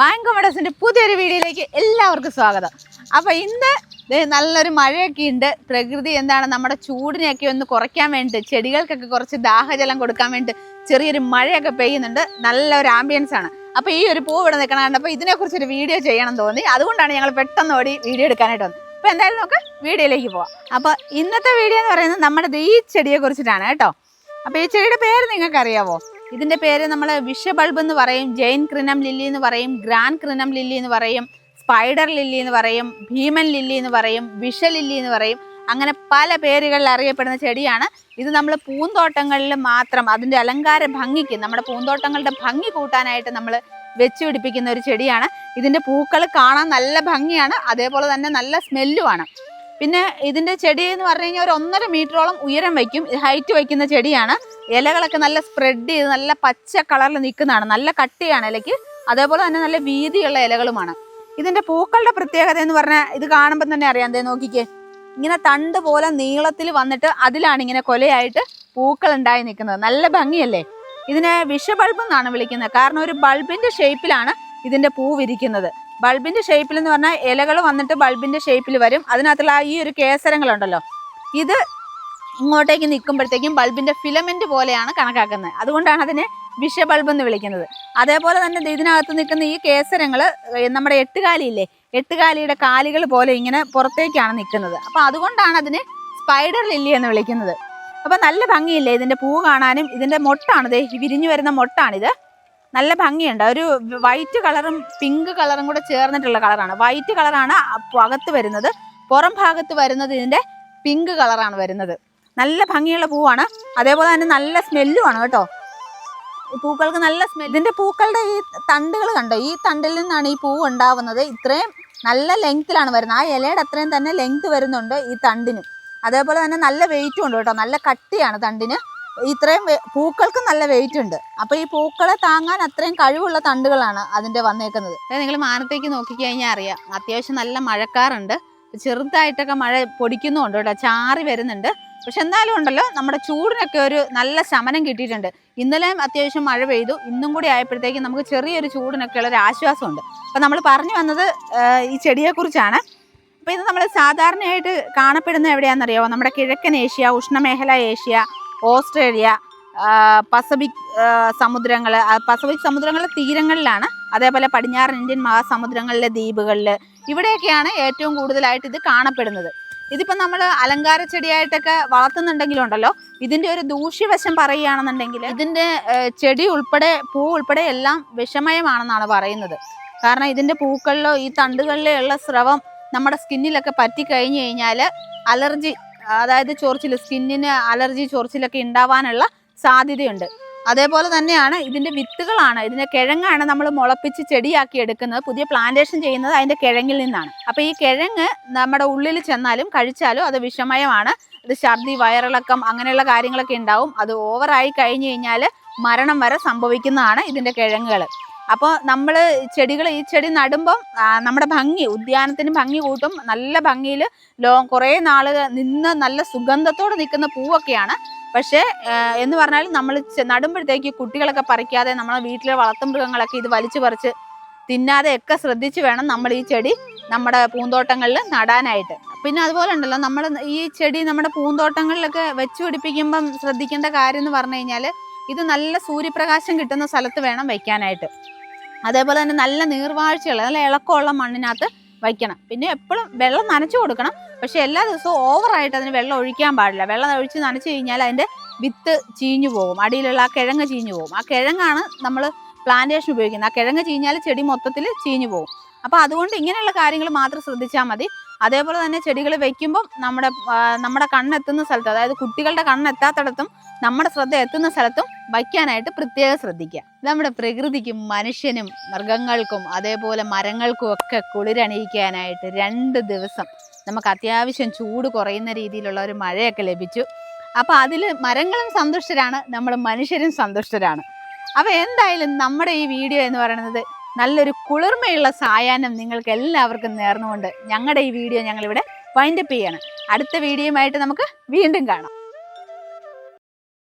Mango മെഡസിന്റെ പുതിയൊരു വീഡിയോയിലേക്ക് എല്ലാവർക്കും സ്വാഗതം. അപ്പോൾ ഇന്ന് നല്ലൊരു മഴയൊക്കെ ഉണ്ട്. പ്രകൃതി എന്താണ്? നമ്മുടെ ചൂടിനെയൊക്കെ ഒന്ന് കുറയ്ക്കാൻ വേണ്ടി ചെടികൾക്കൊക്കെ കുറച്ച് ദാഹജലം കൊടുക്കാൻ വേണ്ടി ചെറിയൊരു മഴയൊക്കെ പെയ്യുന്നുണ്ട്. നല്ലൊരു ആംബിയൻസ് ആണ്. അപ്പോൾ ഈ ഒരു പൂവ് ഇവിടെ നിൽക്കണം കണ്ടപ്പോൾ ഇതിനെക്കുറിച്ച് ഒരു വീഡിയോ ചെയ്യണം തോന്നി. അതുകൊണ്ടാണ് ഞങ്ങൾ പെട്ടെന്ന് ഓടി വീഡിയോ എടുക്കാനായിട്ട് വന്നത്. അപ്പോൾ എന്തായാലും നമുക്ക് വീഡിയോയിലേക്ക് പോവാം. അപ്പോൾ ഇന്നത്തെ വീഡിയോ എന്ന് പറയുന്നത് നമ്മുടെ ഈ ചെടിയെ കുറിച്ചിട്ടാണ് കേട്ടോ. അപ്പോൾ ഈ ചെടിയുടെ പേര് നിങ്ങൾക്ക് അറിയാവോ ഇതിന്റെ പേര് നമ്മൾ വിഷ ബൾബ് എന്ന് പറയും ജെയിൻ ക്രിനം ലില്ലി എന്ന് പറയും ഗ്രാൻഡ് ക്രിനം ലില്ലി എന്ന് പറയും സ്പൈഡർ ലില്ലി എന്ന് പറയും ഭീമൻ ലില്ലി എന്ന് പറയും വിഷ ലില്ലി എന്ന് പറയും. അങ്ങനെ പല പേരുകളിൽ അറിയപ്പെടുന്ന ചെടിയാണ്. ഇത് നമ്മൾ പൂന്തോട്ടങ്ങളിൽ മാത്രം അതിന്റെ അലങ്കാര ഭംഗിക്ക് നമ്മുടെ പൂന്തോട്ടങ്ങളുടെ ഭംഗി കൂട്ടാനായിട്ട് നമ്മൾ വെച്ച് പിടിപ്പിക്കുന്ന ഒരു ചെടിയാണ്. ഇതിന്റെ പൂക്കൾ കാണാൻ നല്ല ഭംഗിയാണ് അതേപോലെ തന്നെ നല്ല സ്മെല്ലുമാണ് പിന്നെ ഇതിന്റെ ചെടി എന്ന് പറഞ്ഞു കഴിഞ്ഞാൽ ഒരു ഒന്നര മീറ്ററോളം ഉയരം വയ്ക്കും ഹൈറ്റ് വയ്ക്കുന്ന ചെടിയാണ്. ഇലകളൊക്കെ നല്ല സ്പ്രെഡ് ചെയ്ത് നല്ല പച്ച കളറിൽ നിൽക്കുന്നതാണ്. നല്ല കട്ടിയാണ് ഇലയ്ക്ക്. അതേപോലെ തന്നെ നല്ല വീതിയുള്ള ഇലകളുമാണ്. ഇതിന്റെ പൂക്കളുടെ പ്രത്യേകത എന്ന് പറഞ്ഞാൽ ഇത് കാണുമ്പോൾ തന്നെ അറിയാം. എന്തേ നോക്കിക്കേ. ഇങ്ങനെ തണ്ട് പോലെ നീളത്തിൽ വന്നിട്ട് അതിലാണ് ഇങ്ങനെ കൊലയായിട്ട് പൂക്കൾ ഉണ്ടായി നിൽക്കുന്നത്. നല്ല ഭംഗിയല്ലേ? ഇതിനെ വിഷബൾബ് എന്നാണ് വിളിക്കുന്നത്. കാരണം ഒരു ബൾബിന്റെ ഷേപ്പിലാണ് ഇതിന്റെ പൂ വിരിക്കുന്നത്. ബൾബിന്റെ ഷേപ്പിൽ എന്ന് പറഞ്ഞാൽ ഇലകൾ വന്നിട്ട് ബൾബിന്റെ ഷേപ്പിൽ വരും. അതിനകത്തുള്ള ഈ ഒരു കേസരങ്ങളുണ്ടല്ലോ. ഇത് ഇങ്ങോട്ടേക്ക് നിൽക്കുമ്പോഴത്തേക്കും ബൾബിന്റെ ഫിലമെന്റ് പോലെയാണ് കണക്കാക്കുന്നത്. അതുകൊണ്ടാണ് അതിനെ വിഷ ബൾബ് എന്ന് വിളിക്കുന്നത്. അതേപോലെ തന്നെ ഇതിനകത്ത് നിൽക്കുന്ന ഈ കേസരങ്ങൾ നമ്മുടെ എട്ടുകാലിയില്ലേ എട്ടുകാലിയുടെ കാലികൾ പോലെ ഇങ്ങനെ പുറത്തേക്കാണ് നിൽക്കുന്നത്. അപ്പോൾ അതുകൊണ്ടാണ് അതിനെ സ്പൈഡർ ലില്ലി എന്ന് വിളിക്കുന്നത്. അപ്പോൾ നല്ല ഭംഗിയില്ലേ ഇതിന്റെ പൂ കാണാനും? ഇതിന്റെ മൊട്ടാണ് ദേ വിരിഞ്ഞു വരുന്ന മൊട്ടാണിത്. നല്ല ഭംഗിയുണ്ട്. ഒരു വൈറ്റ് കളറും പിങ്ക് കളറും കൂടെ ചേർന്നിട്ടുള്ള കളറാണ്. വൈറ്റ് കളറാണ് അകത്ത് വരുന്നത്. പുറം ഭാഗത്ത് വരുന്നത് ഇതിന്റെ പിങ്ക് കളറാണ് വരുന്നത്. നല്ല ഭംഗിയുള്ള പൂവാണ്. അതേപോലെ തന്നെ നല്ല സ്മെല്ലുമാണ് കേട്ടോ. പൂക്കൾക്ക് നല്ല സ്മെൽ ഇതിന്റെ പൂക്കളുടെ ഈ തണ്ടുകൾ കണ്ടോ? ഈ തണ്ടിൽ നിന്നാണ് ഈ പൂവ് ഉണ്ടാവുന്നത്. ഇത്രയും നല്ല ലെങ്ത്തിലാണ് വരുന്നത്. ആ ഇലയുടെ അത്രയും തന്നെ ലെങ്ത് വരുന്നുണ്ട് ഈ തണ്ടിന്. അതേപോലെ തന്നെ നല്ല വെയിറ്റും ഉണ്ട് കേട്ടോ. നല്ല കട്ടിയാണ് തണ്ടിന്. ഇത്രയും പൂക്കൾക്ക് നല്ല വെയിറ്റ് ഉണ്ട്. അപ്പൊ ഈ പൂക്കളെ താങ്ങാൻ അത്രയും കഴിവുള്ള തണ്ടുകളാണ് അതിന്റെ വന്നേക്കുന്നത്. നിങ്ങൾ മാനത്തേക്ക് നോക്കിക്കഴിഞ്ഞാൽ അറിയാം. അത്യാവശ്യം നല്ല മഴക്കാറുണ്ട്. ചെറുതായിട്ടൊക്കെ മഴ പൊടിക്കുന്നുണ്ട് കേട്ടോ. ചാറി വരുന്നുണ്ട്. പക്ഷെ എന്നാലും ഉണ്ടല്ലോ നമ്മുടെ ചൂടിനൊക്കെ ഒരു നല്ല ശമനം കിട്ടിയിട്ടുണ്ട്. ഇന്നലെയും അത്യാവശ്യം മഴ പെയ്തു ഇന്നും കൂടി ആയപ്പോഴത്തേക്കും നമുക്ക് ചെറിയൊരു ചൂടിനൊക്കെ ഉള്ള ഒരു ആശ്വാസമുണ്ട്. അപ്പം നമ്മൾ പറഞ്ഞു വന്നത് ഈ ചെടിയെക്കുറിച്ചാണ്. അപ്പോൾ ഇത് നമ്മൾ സാധാരണയായിട്ട് കാണപ്പെടുന്ന എവിടെയാണെന്നറിയാമോ നമ്മുടെ കിഴക്കൻ ഏഷ്യ ഉഷ്ണമേഖല ഏഷ്യ ഓസ്ട്രേലിയ പസഫിക് സമുദ്രങ്ങൾ പസഫിക് സമുദ്രങ്ങളുടെ തീരങ്ങളിലാണ് അതേപോലെ പടിഞ്ഞാറൻ ഇന്ത്യൻ മഹാസമുദ്രങ്ങളിലെ ദ്വീപുകളിൽ ഇവിടെയൊക്കെയാണ് ഏറ്റവും കൂടുതലായിട്ട് ഇത് കാണപ്പെടുന്നത്. ഇതിപ്പോൾ നമ്മൾ അലങ്കാര ചെടിയായിട്ടൊക്കെ വളർത്തുന്നുണ്ടെങ്കിലുണ്ടല്ലോ ഇതിന്റെ ഒരു ദൂഷ്യവശം പറയുകയാണെന്നുണ്ടെങ്കിൽ ഇതിന്റെ ചെടി ഉൾപ്പെടെ പൂ ഉൾപ്പെടെ എല്ലാം വിഷമയമാണെന്നാണ് പറയുന്നത്. കാരണം ഇതിന്റെ പൂക്കളിലോ ഈ തണ്ടുകളിലോ ഉള്ള സ്രവം നമ്മുടെ സ്കിന്നിലൊക്കെ പറ്റി കഴിഞ്ഞു കഴിഞ്ഞാൽ അലർജി അതായത് ചൊറിച്ചിൽ സ്കിന്നിന് അലർജി ചൊറിച്ചിലൊക്കെ ഉണ്ടാവാനുള്ള സാധ്യതയുണ്ട്. അതേപോലെ തന്നെയാണ് ഇതിന്റെ വിത്തുകളാണ്. ഇതിന്റെ കിഴങ്ങാണ് നമ്മൾ മുളപ്പിച്ച് ചെടിയാക്കി എടുക്കുന്നത്. പുതിയ പ്ലാന്റേഷൻ ചെയ്യുന്നത് അതിന്റെ കിഴങ്ങിൽ നിന്നാണ്. അപ്പോൾ ഈ കിഴങ്ങ് നമ്മുടെ ഉള്ളിൽ ചെന്നാലും കഴിച്ചാലും അത് വിഷമയമാണ്. ഇത് ഛർദി വയറിളക്കം അങ്ങനെയുള്ള കാര്യങ്ങളൊക്കെ ഉണ്ടാവും. അത് ഓവറായി കഴിഞ്ഞു കഴിഞ്ഞാൽ മരണം വരെ സംഭവിക്കുന്നതാണ് ഇതിന്റെ കിഴങ്ങുകൾ അപ്പോൾ നമ്മൾ ചെടികൾ ഈ ചെടി നടുമ്പം നമ്മുടെ ഭംഗി ഉദ്യാനത്തിന് ഭംഗി കൂട്ടും. നല്ല ഭംഗിയിൽ ലോ കുറേ നാൾ നിന്ന് നല്ല സുഗന്ധത്തോടെ നിൽക്കുന്ന പൂവൊക്കെയാണ്. പക്ഷേ എന്ന് പറഞ്ഞാൽ നമ്മൾ നടുമ്പോഴത്തേക്ക് കുട്ടികളൊക്കെ പറിക്കാതെ നമ്മളെ വീട്ടിലെ വളർത്തുമൃഗങ്ങളൊക്കെ ഇത് വലിച്ചു പറിച്ച് തിന്നാതെ ഒക്കെ ശ്രദ്ധിച്ച് വേണം നമ്മൾ ഈ ചെടി നമ്മുടെ പൂന്തോട്ടങ്ങളിൽ നടാനായിട്ട്. പിന്നെ അതുപോലെ ഉണ്ടല്ലോ നമ്മൾ ഈ ചെടി നമ്മുടെ പൂന്തോട്ടങ്ങളിലൊക്കെ വെച്ച് പിടിപ്പിക്കുമ്പം ശ്രദ്ധിക്കേണ്ട കാര്യം എന്ന് പറഞ്ഞു കഴിഞ്ഞാൽ ഇത് നല്ല സൂര്യപ്രകാശം കിട്ടുന്ന സ്ഥലത്ത് വേണം വയ്ക്കാനായിട്ട്. അതേപോലെ തന്നെ നല്ല നീർവാഴ്ചയുള്ള നല്ല ഇളക്കമുള്ള മണ്ണിനകത്ത് വയ്ക്കണം. പിന്നെ എപ്പോഴും വെള്ളം നനച്ചു കൊടുക്കണം. പക്ഷെ എല്ലാ ദിവസവും ഓവറായിട്ട് അതിന് വെള്ളം ഒഴിക്കാൻ പാടില്ല. വെള്ളം ഒഴിച്ച് നനച്ചു കഴിഞ്ഞാൽ അതിന്റെ വിത്ത് ചീഞ്ഞു പോകും. അടിയിലുള്ള ആ കിഴങ്ങ് ചീഞ്ഞു പോകും. ആ കിഴങ്ങാണ് നമ്മൾ പ്ലാന്റേഷൻ ഉപയോഗിക്കുന്നത്. ആ കിഴങ്ങ് ചീഞ്ഞാൽ ചെടി മൊത്തത്തിൽ ചീഞ്ഞു പോകും. അപ്പോൾ അതുകൊണ്ട് ഇങ്ങനെയുള്ള കാര്യങ്ങൾ മാത്രം ശ്രദ്ധിച്ചാൽ മതി. അതേപോലെ തന്നെ ചെടികൾ വെക്കുമ്പം നമ്മുടെ നമ്മുടെ കണ്ണെത്തുന്ന സ്ഥലത്ത് അതായത് കുട്ടികളുടെ കണ്ണെത്താത്തിടത്തും നമ്മുടെ ശ്രദ്ധ എത്തുന്ന സ്ഥലത്തും വയ്ക്കാനായിട്ട് പ്രത്യേകം ശ്രദ്ധിക്കുക. നമ്മുടെ പ്രകൃതിക്കും മനുഷ്യനും മൃഗങ്ങൾക്കും അതേപോലെ മരങ്ങൾക്കും ഒക്കെ കുളിരണിയിക്കാനായിട്ട് രണ്ട് ദിവസം നമുക്ക് അത്യാവശ്യം ചൂട് കുറയുന്ന രീതിയിലുള്ള ഒരു മഴയൊക്കെ ലഭിച്ചു. അപ്പോൾ അതിൽ മരങ്ങളും സന്തുഷ്ടരാണ് നമ്മൾ മനുഷ്യരും സന്തുഷ്ടരാണ്. അപ്പോൾ എന്തായാലും നമ്മുടെ ഈ വീഡിയോ എന്ന് പറയുന്നത് നല്ലൊരു കുളിർമയുള്ള സായാഹ്നം നിങ്ങൾക്ക് എല്ലാവർക്കും നേർന്നുകൊണ്ട് ഞങ്ങളുടെ ഈ വീഡിയോ ഞങ്ങളിവിടെ വൈൻഡപ്പ് ചെയ്യാണ്. അടുത്ത വീഡിയോയുമായിട്ട് നമുക്ക് വീണ്ടും കാണാം.